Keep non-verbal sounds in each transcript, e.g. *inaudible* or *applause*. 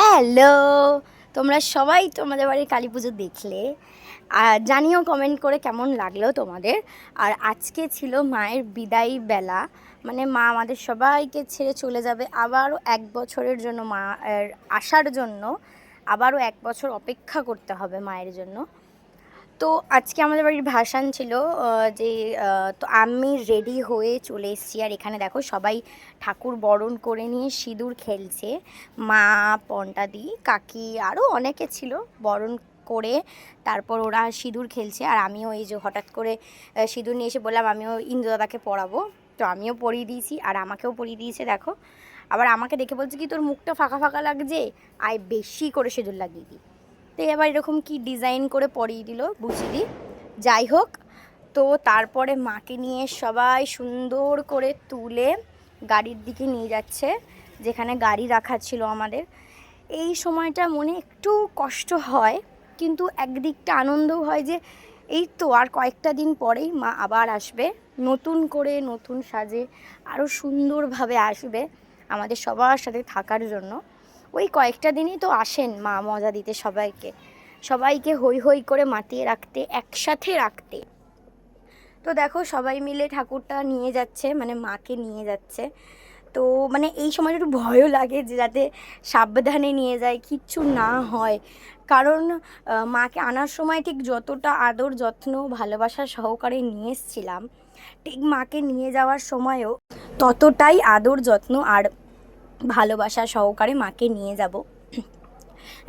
Hello, তোমরা সবাই তোমাদের বাড়ির কালী পুজো দেখলে। আর জানিও কমেন্ট করে কেমন লাগল তোমাদের। আর আজকে ছিল মায়ের বিদায়ী বেলা। মানে মা আমাদের সবাইকে ছেড়ে চলে যাবে আবারও এক বছরের জন্য মা আসার জন্য। আবারও এক বছর অপেক্ষা করতে হবে মায়ের জন্য। তো আজকে আমাদের বাড়ির ভাসান ছিল যে তো আমি রেডি হয়ে চলে এসেছি। আর এখানে দেখো সবাই ঠাকুর বরণ করে নিয়ে সিঁদুর খেলছে। মা পন্টা দি কাকি আরও অনেকে ছিল বরণ করে, তারপর ওরা সিঁদুর খেলছে। আর আমিও এই যে হঠাৎ করে সিঁদুর নিয়ে এসে বললাম, আমিও ইন্দ্রদাদাকে পড়াবো। তো আমিও পরিয়ে দিয়েছি আর আমাকেও পরিয়ে দিয়েছে, দেখো। আবার আমাকে দেখে বলছে কি, তোর মুখটা ফাঁকা ফাঁকা লাগছে? আয়, বেশি করে সিঁদুর লাগিয়ে দিই। তো এবার এরকম কি ডিজাইন করে পরিয়ে দিল বুঝিয়ে দিই। যাই হোক, তো তারপরে মাকে নিয়ে সবাই সুন্দর করে তুলে গাড়ির দিকে নিয়ে যাচ্ছে, যেখানে গাড়ি রাখা ছিল আমাদের। এই সময়টা মনে একটু কষ্ট হয়, কিন্তু একদিকটা আনন্দও হয় যে, এই তো আর কয়েকটা দিন পরেই মা আবার আসবে, নতুন করে নতুন সাজে আরও সুন্দরভাবে আসবে আমাদের সবার সাথে থাকার জন্য। ওই কয়েকটা দিনই তো আসেন মা মজা দিতে সবাইকে। সবাইকে হই হই করে মাতিয়ে রাখতে, একসাথে রাখতে। তো দেখো সবাই মিলে ঠাকুরটা নিয়ে যাচ্ছে মানে মাকে নিয়ে যাচ্ছে। তো মানে এই সময় একটু ভয়ও লাগে যে যাতে সাবধানে নিয়ে যায়, কিচ্ছু না হয়। কারণ মাকে আনার সময় ঠিক যতটা আদর যত্ন, ভালোবাসা সহকারে নিয়ে এসছিলাম, ঠিক মাকে নিয়ে যাওয়ার সময়ও ততটাই আদর যত্ন আর ভালোবাসা সহকারে মাকে নিয়ে যাব।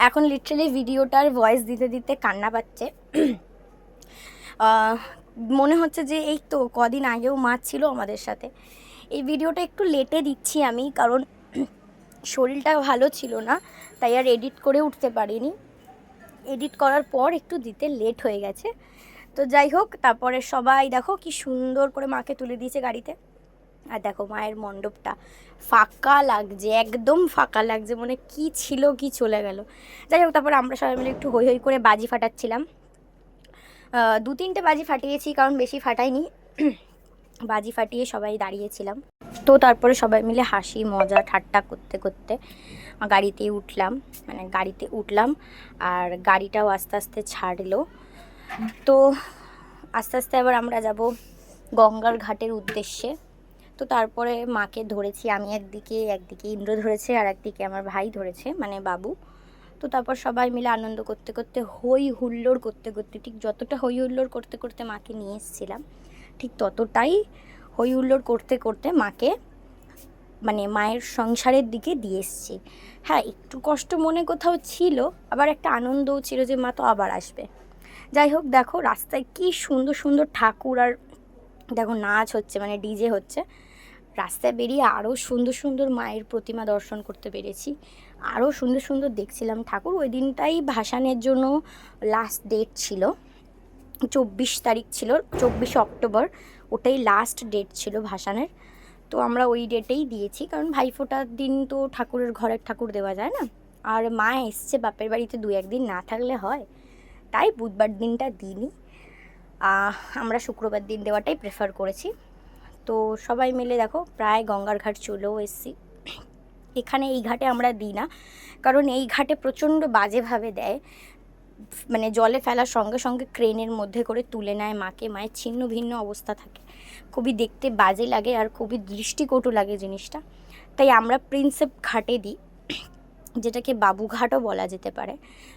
এখন লিটারালি ভিডিওটার ভয়েস দিতে দিতে কান্না পাচ্ছে। মনে হচ্ছে যে এই তো কদিন আগেও মা ছিল আমাদের সাথে। এই ভিডিওটা একটু লেটে দিচ্ছি আমি, কারণ শরীরটা ভালো ছিল না, তাই আর এডিট করে উঠতে পারিনি। এডিট করার পর একটু দিতে লেট হয়ে গেছে। তো যাই হোক, তারপরে সবাই দেখো কি সুন্দর করে মাকে তুলে দিয়েছে গাড়িতে। আর দেখো মায়ের মণ্ডপটা ফাঁকা লাগছে, একদম ফাঁকা লাগছে মানে কি ছিল, কি চলে গেল। যাই হোক, তারপর আমরা সবাই মিলে একটু হই হই করে বাজি ফাটাচ্ছিলাম। দু তিনটে বাজি ফাটিয়েছি, কারণ বেশি ফাটাইনি। *clears throat* বাজি ফাটিয়ে সবাই দাঁড়িয়েছিলাম। তো তারপরে সবাই মিলে হাসি, মজা, ঠাট্টা করতে করতে গাড়িতে উঠলাম মানে গাড়িতে উঠলাম, আর গাড়িটাও আস্তে আস্তে ছাড়লো। তো আস্তে আস্তে আবার আমরা যাব গঙ্গার ঘাটের উদ্দেশ্যে। তো তারপরে মাকে ধরেছি, আমি একদিকে একদিকে ইন্দ্র ধরেছে আর একদিকে আমার ভাই ধরেছে মানে বাবু। তো তারপর সবাই মিলে আনন্দ করতে করতে হই হুল্লোড় করতে করতে, ঠিক যতটা হই হুল্লোড় করতে করতে মাকে নিয়ে এসেছিলাম, ঠিক ততটাই হই হুল্লোড় করতে করতে মাকে মানে মায়ের সংসারের দিকে দিয়ে এসছি। হ্যাঁ একটু কষ্ট মনে কোথাও ছিল, আবার একটা আনন্দও ছিল যে মা তো আবার আসবে। যাই হোক, দেখো রাস্তায় কি সুন্দর সুন্দর ঠাকুর আর দেখো নাচ হচ্ছে মানে ডিজে হচ্ছে। রাস্তায় বেরিয়ে আরও সুন্দর সুন্দর মায়ের প্রতিমা দর্শন করতে পেরেছি। আরও সুন্দর সুন্দর দেখছিলাম ঠাকুর। ওই দিনটাই ভাসানের জন্য লাস্ট ডেট ছিল। চব্বিশ তারিখ ছিল চব্বিশে অক্টোবর। ওটাই লাস্ট ডেট ছিল ভাসানের। তো আমরা ওই ডেটেই দিয়েছি কারণ ভাইফোঁটার দিন তো ঠাকুরের ঘরের ঠাকুর দেওয়া যায় না। আর মা এসছে বাপের বাড়িতে দু একদিন না থাকলে হয়। তাই বুধবার দিনটা আহ, আমরা শুক্রবার দিন দেওয়াটাই প্রেফার করেছি। তো সবাই মিলে দেখো প্রায় গঙ্গার ঘাট চলেও এসেছি। এখানে এই ঘাটে আমরা দিই না, কারণ এই ঘাটে প্রচণ্ড বাজেভাবে দেয়। মানে জলে ফেলার সঙ্গে সঙ্গে ক্রেনের মধ্যে করে তুলে নেয় মাকে, মায়ের ছিন্ন ভিন্ন অবস্থা থাকে। খুবই দেখতে বাজে লাগে আর খুবই দৃষ্টিকটু লাগে জিনিসটা। তাই আমরা প্রিন্সেপ ঘাটে দিই। যেটাকে বাবুঘাটও বলা যেতে পারে।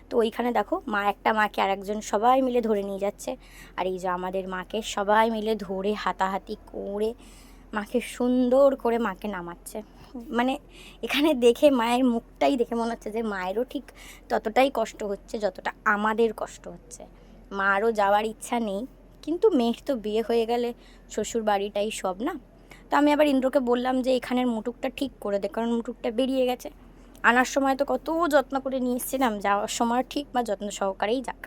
তো ওইখানে দেখো, মা একটা মাকে আর একজন সবাই মিলে ধরে নিয়ে যাচ্ছে। আর এই যে আমাদের মাকে সবাই মিলে ধরে হাতাহাতি করে মাকে সুন্দর করে মাকে নামাচ্ছে। মানে এখানে দেখে মায়ের মুখটাই দেখে মনে হচ্ছে যে মায়েরও ঠিক ততটাই কষ্ট হচ্ছে যতটা আমাদের কষ্ট হচ্ছে। মারও যাওয়ার ইচ্ছা নেই, কিন্তু মেয়ের তো বিয়ে হয়ে গেলে শ্বশুর বাড়িটাই সব না? তো আমি আবার ইন্দ্রকে বললাম যে এখানের মুটুকটা ঠিক করে দে, কারণ মুটুকটা বেরিয়ে গেছে। আনার সময় তো কত যত্ন করে নিয়ে এসেছিলাম যাওয়ার সময় ঠিক বা যত্ন সহকারেই যাক।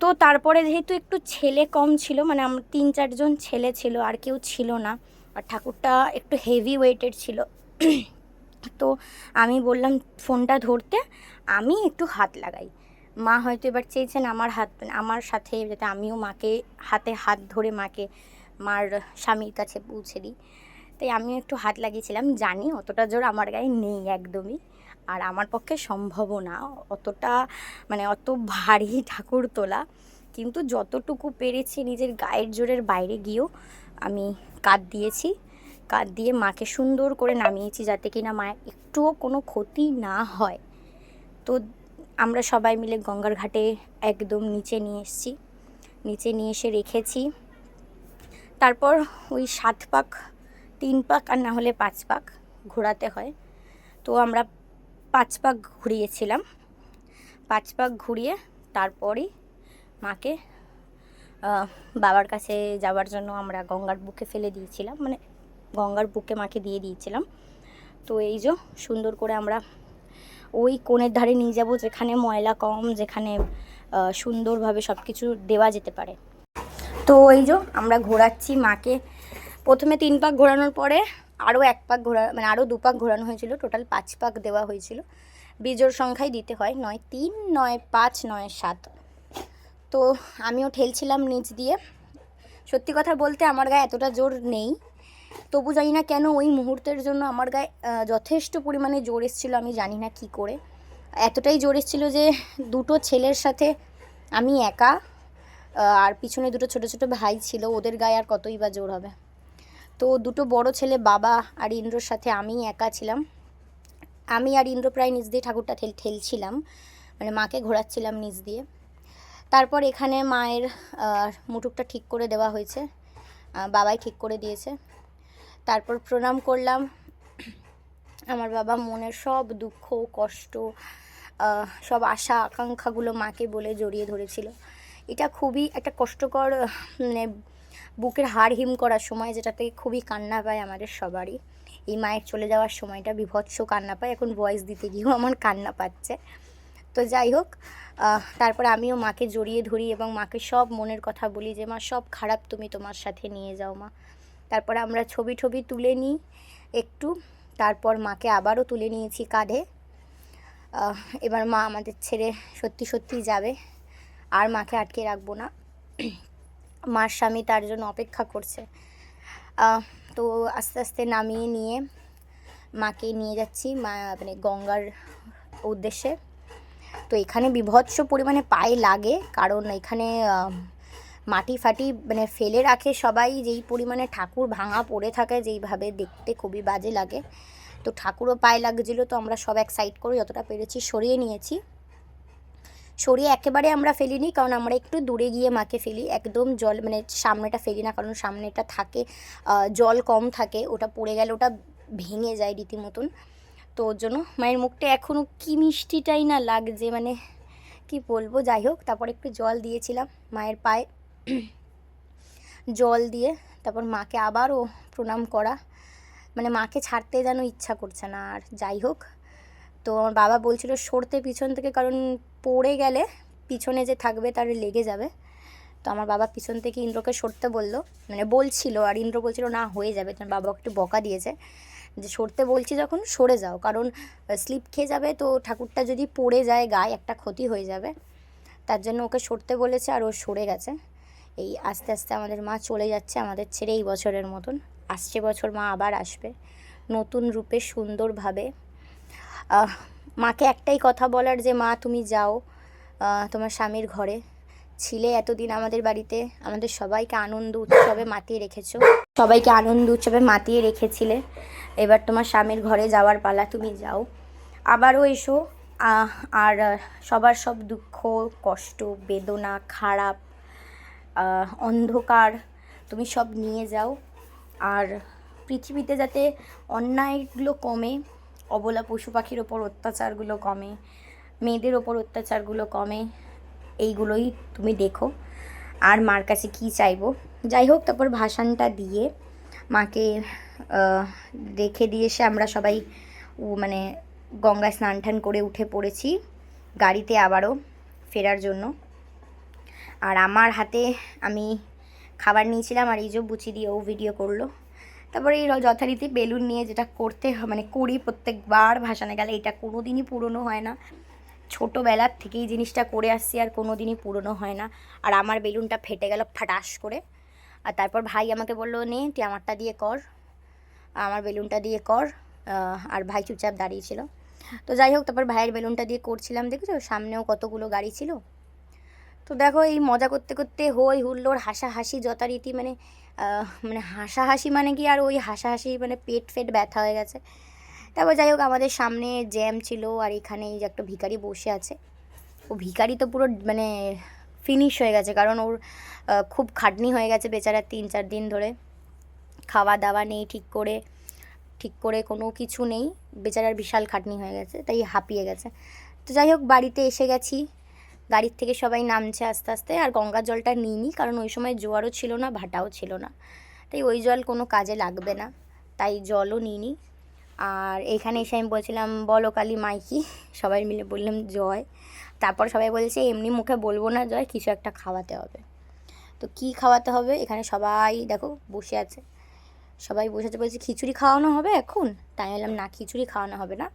তো তারপরে যেহেতু একটু ছেলে কম ছিল মানে আমার তিন চারজন ছেলে ছিল, আর কেউ ছিল না, আর ঠাকুরটা একটু হেভি ওয়েটেড ছিল। তো আমি বললাম, ফোনটা ধরতে, আমি একটু হাত লাগাই। মা হয়তো এবার চেয়েছেন আমার হাত, আমার সাথে যাতে আমিও মাকে, হাতে হাত ধরে মাকে, মার স্বামীর কাছে পৌঁছে দিই। তাই আমিও একটু হাত লাগিয়েছিলাম, জানি অতটা জোর আমার গায়ে নেই একদমই। আর আমার পক্ষে সম্ভবও না, অতটা মানে অত ভারী *laughs* ঠাকুর তোলা। কিন্তু যতটুকু পেরেছি নিজের গায়ের জোরের বাইরে গিয়েও আমি কাঁধ দিয়েছি। কাঁধ দিয়ে মাকে সুন্দর করে নামিয়েছি যাতে কিনা মায়ের একটুও কোনো ক্ষতি না হয়। তো আমরা সবাই মিলে গঙ্গার ঘাটে একদম নিচে নিয়ে এসেছি। নিচে নিয়ে এসে রেখেছি। তারপর ওই সাত পাক তিন পাক আর না হলে পাঁচ পাক ঘোরাতে হয়। তো আমরা পাঁচ পাক ঘুরিয়েছিলাম। পাঁচ পাক ঘুরিয়ে তারপরই মাকে বাবার কাছে যাওয়ার জন্য আমরা গঙ্গার বুকে ফেলে দিয়েছিলাম। মানে গঙ্গার বুকে মাকে দিয়ে দিয়েছিলাম। তো এই যে সুন্দর করে আমরা ওই কোণের ধারে নিয়ে যাব, যেখানে ময়লা কম, যেখানে সুন্দরভাবে সব কিছু দেওয়া যেতে পারে। তো এই যে আমরা ঘোরাচ্ছি মাকে প্রথমে তিন পাক ঘোরানোর পরে আরও এক পাক ঘোরা মানে আরও দু পাক ঘোরানো হয়েছিল। টোটাল পাঁচ পাক দেওয়া হয়েছিল। বিজোড় সংখ্যায় দিতে হয়। নয় তিন, নয় পাঁচ, নয় সাত। তো আমিও ঠেলছিলাম নিচ দিয়ে। সত্যি কথা বলতে আমার গায়ে এতটা জোর নেই। তবু জানি না কেন ওই মুহূর্তের জন্য আমার গায়ে যথেষ্ট পরিমাণে জোর এসেছিল, আমি জানি না কি করে। এতটাই জোর এসেছিল যে দুটো ছেলের সাথে আমি একা আর পিছনে দুটো ছোট ছোট ভাই ছিল, ওদের গায়ে আর কতই বা জোর হবে। তো দুটো বড় ছেলে, বাবা আর ইন্দ্রর সাথে আমি একা ছিলাম। আমি আর ইন্দ্র প্রায় নিজ দিয়ে ঠাকুরটা ঠেল, ঠেলছিলাম। মানে মাকে ঘোরাচ্ছিলাম নিজ দিয়ে। তারপর এখানে মায়ের মুটুকটা ঠিক করে দেওয়া হয়েছে। বাবাই ঠিক করে দিয়েছে। তারপর প্রণাম করলাম। আমার বাবা মনের সব দুঃখ, কষ্ট সব আশা, আকাঙ্ক্ষাগুলো মাকে বলে জড়িয়ে ধরেছিল। এটা খুবই একটা কষ্টকর মানে বুকের হাড় হিম করার সময় যেটাতে খুবই কান্না পায় আমাদের সবারই। এই মায়ের চলে যাওয়ার সময়টা বিভৎস কান্না পায়। এখন ভয়েস দিতে গিয়েও আমার কান্না পাচ্ছে। তো যাই হোক তারপর আমিও মাকে জড়িয়ে ধরি এবং মাকে সব মনের কথা বলি যে, মা, সব খারাপ তুমি তোমার সাথে নিয়ে যাও মা। তারপরে আমরা ছবি ছবি তুলে নিই একটু। তারপর মাকে আবারও তুলে নিয়েছি কাঁধে। এবার মা আমাদের ছেড়ে সত্যি সত্যি যাবে। আর মাকে আটকে রাখব না। মার স্বামী তার জন্য অপেক্ষা করছে। তো আস্তে আস্তে নামিয়ে নিয়ে মাকে নিয়ে যাচ্ছি, মা মানে গঙ্গার উদ্দেশ্যে। তো এখানে বিভৎস পরিমাণে পায়ে লাগে, কারণ এখানে মাটি ফাটি মানে ফেলে রাখে সবাই, যেই পরিমাণে ঠাকুর ভাঙা পড়ে থাকে যেইভাবে দেখতে খুবই বাজে লাগে। তো ঠাকুরও পায়ে লাগছিল, তো আমরা সব এক সাইড করে যতটা পেরেছি, সরিয়ে নিয়েছি। সরিয়ে একেবারে আমরা ফেলিনি, কারণ আমরা একটু দূরে গিয়ে মাকে ফেলি। একদম জল মানে সামনেটা ফেলি না, কারণ সামনেটা থাকে জল কম থাকে, ওটা পড়ে গেলে ওটা ভেঙে যায় রীতিমতন। তো ওর জন্য মায়ের মুখটা এখনও কি মিষ্টিটাই না লাগছে মানে কি বলব, যাই হোক, তারপর একটু জল দিয়েছিলাম মায়ের পায়ে। জল দিয়ে তারপর মাকে আবারও প্রণাম করা। মানে মাকে ছাড়তে যেন ইচ্ছা করছে না, আর যাই হোক। তো আমার বাবা বলছিল, সরতে পিছন থেকে, কারণ পড়ে গেলে পিছনে যে থাকবে তার লেগে যাবে। তো আমার বাবা পিছন থেকে ইন্দ্রকে সরতে বলল মানে বলছিল, আর ইন্দ্র বলছিল, না, হয়ে যাবে। তো আমার বাবা একটু বকা দিয়েছে। যে সরতে বলছি যখন সরে যাও, কারণ স্লিপ খেয়ে যাবে তো ঠাকুরটা যদি পড়ে যায় গায়ে, একটা ক্ষতি হয়ে যাবে। তার জন্য ওকে সরতে বলেছে আর ও সরে গেছে। এই আস্তে আস্তে আমাদের মা চলে যাচ্ছে আমাদের ছেড়ে এই বছরের মতন। আসছে বছর মা আবার আসবে। নতুন রূপে সুন্দরভাবে। মাকে একটাই কথা বলার যে, মা, তুমি যাও তোমার স্বামীর ঘরে। ছিলে এতদিন আমাদের বাড়িতে, আমাদের সবাইকে আনন্দ উৎসবে মাতিয়ে রেখেছো। সবাইকে আনন্দ উৎসবে মাতিয়ে রেখেছিলে। এবার তোমার স্বামীর ঘরে যাওয়ার পালা, তুমি যাও। আবারও এসো। আর সবার সব দুঃখ, কষ্ট, বেদনা, খারাপ অন্ধকার, তুমি সব নিয়ে যাও। আর পৃথিবীতে যাতে অন্যায়গুলো কমে অবলা পশু পাখির ওপর অত্যাচারগুলো কমে, মেয়েদের ওপর অত্যাচারগুলো কমে, এইগুলোই তুমি দেখো। আর মার কাছে কী চাইব? যাই হোক, তারপর ভাসানটা দিয়ে মাকে রেখে দিয়ে এসে আমরা সবাই মানে গঙ্গায় স্নান টান করে উঠে পড়েছি গাড়িতে আবারও ফেরার জন্য। আর আমার হাতে আমি খাবার নিয়েছিলাম, আর এই যে বুচি দিয়েও ভিডিও করল। তারপরে এই যথারীতি বেলুন নিয়ে যেটা করতে মানে করি প্রত্যেকবার ভাসানে গেলে এটা কোনো দিনই পুরনো হয় না। ছোটোবেলার থেকেই জিনিসটা করে আসছি আর কোনো দিনই পুরনো হয় না। আর আমার বেলুনটা ফেটে গেল ফাটাস করে। আর তারপর ভাই আমাকে বলল, নে, তুই আমারটা দিয়ে কর। আমার বেলুনটা দিয়ে কর। আর ভাই চুপচাপ দাঁড়িয়েছিল তো যাই হোক, তারপর ভাইয়ের বেলুনটা দিয়ে করছিলাম, দেখেছ? সামনেও কতগুলো গাড়ি ছিল। তো দেখো এই মজা করতে করতে হই হুল্লোড় হাসাহাসি যথারীতি মানে মানে হাসাহাসি মানে কি আর ওই হাসাহাসি মানে পেট ফেট ব্যথা হয়ে গেছে। তারপর যাই হোক আমাদের সামনে জ্যাম ছিল আর এখানে এই যে একটা ভিখারি বসে আছে। ও ভিখারি তো পুরো মানে ফিনিশ হয়ে গেছে কারণ ওর খুব খাটনি হয়ে গেছে বেচারা তিন চার দিন ধরে। খাওয়া দাওয়া নেই ঠিক করে ঠিক করে কোনো কিছু নেই। বেচারার বিশাল খাটনি হয়ে গেছে, তাই হাঁপিয়ে গেছে। তো যাই হোক বাড়িতে এসে গেছি। গাড়ির থেকে সবাই নামছে আস্তে আস্তে, আর গঙ্গার জলটা নিইনি, কারণ ওই সময় জোয়ারও ছিল না, ভাটাও ছিল না। তাই ওই জল কোনো কাজে লাগবে না, তাই জলও নিইনি। আর এখানে এসে আমি বলছিলাম, বলো কালী মাইকি। সবাই মিলে বললাম, জয়। তারপর সবাই বলছে, এমনি মুখে বলব না, জয়, কিছু একটা খাওয়াতে হবে। তো কি খাওয়াতে হবে? এখানে সবাই দেখো বসে আছে। সবাই বসে আছে বলছে, খিচুড়ি খাওয়ানো হবে এখন? তাই বললাম, না, খিচুড়ি খাওয়ানো হবে না।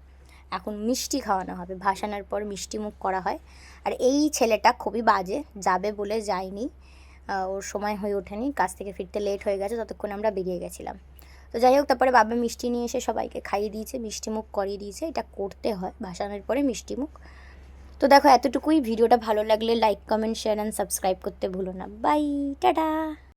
এখন মিষ্টি খাওয়ানো হবে। ভাসানোর পর মিষ্টি মুখ করা হয়। আর এই ছেলেটা খুবই বাজে, যাবে বলে যায়নি। ওর সময় হয়ে ওঠেনি, কাজ থেকে ফিরতে লেট হয়ে গেছে, ততক্ষণ আমরা বেরিয়ে গেছিলাম। তো যাই হোক, তারপরে বাবা মিষ্টি নিয়ে এসে সবাইকে খাইয়ে দিয়েছে, মিষ্টি মুখ করিয়ে দিয়েছে। এটা করতে হয়, ভাসানোর পরে মিষ্টি মুখ। তো দেখো, এতটুকুই। ভিডিওটা ভালো লাগলে like comment share and subscribe করতে ভুলো না। Bye tata!